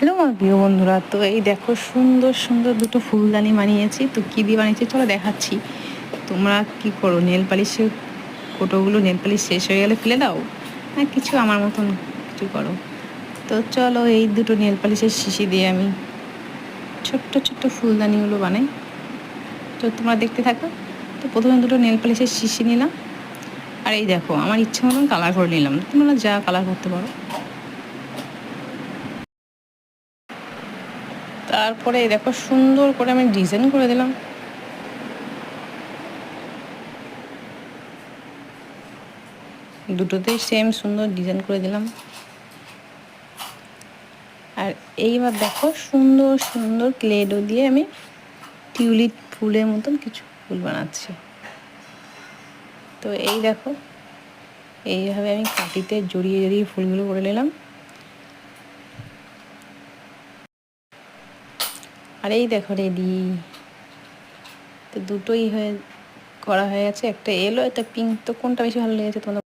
Hello আমার প্রিয় বন্ধুরা, তো এই দেখো সুন্দর সুন্দর দুটো ফুলদানি বানিয়েছি, তো কী দিয়ে বানিয়েছি চলো দেখাচ্ছি। তোমরা কি করো, নেল পালিশের কোটোগুলো নেল পালিশ শেষ হয়ে গেলে ফেলে দাও? হ্যাঁ কিছু আমার মতন কিছু করো। তো চলো এই দুটো নেল পালিশের শিশি দিয়ে আমি ছোট্ট ছোট্ট ফুলদানিগুলো বানাই। তো তোমরা দেখতে থাকো, তো প্রথমে দুটো নেল পালিশের শিশি নিলাম। আর এই দেখো, আমার ইচ্ছে মতন কালার করে নিলাম। তোমরা যা কালার করতে পারো। তারপরে দেখো সুন্দর করে আমি ডিজাইন করে দিলাম। দুটোতেই সেম সুন্দর ডিজাইন করে দিলাম। আর এইবার দেখো সুন্দর সুন্দর ক্লেডো দিয়ে আমি টিউলিপ ফুলের মতন কিছু ফুল বানাচ্ছি। তো এই দেখো, এইভাবে আমি কাটিতে জড়িয়ে জড়িয়ে ফুলগুলো করে নিলাম। আর এই দেখো রেডি তো দুটোই হয়ে, করা হয়ে গেছে। একটা এলো, একটা পিঙ্ক তো কোনটা বেশি ভালো লেগেছে তোমাদের?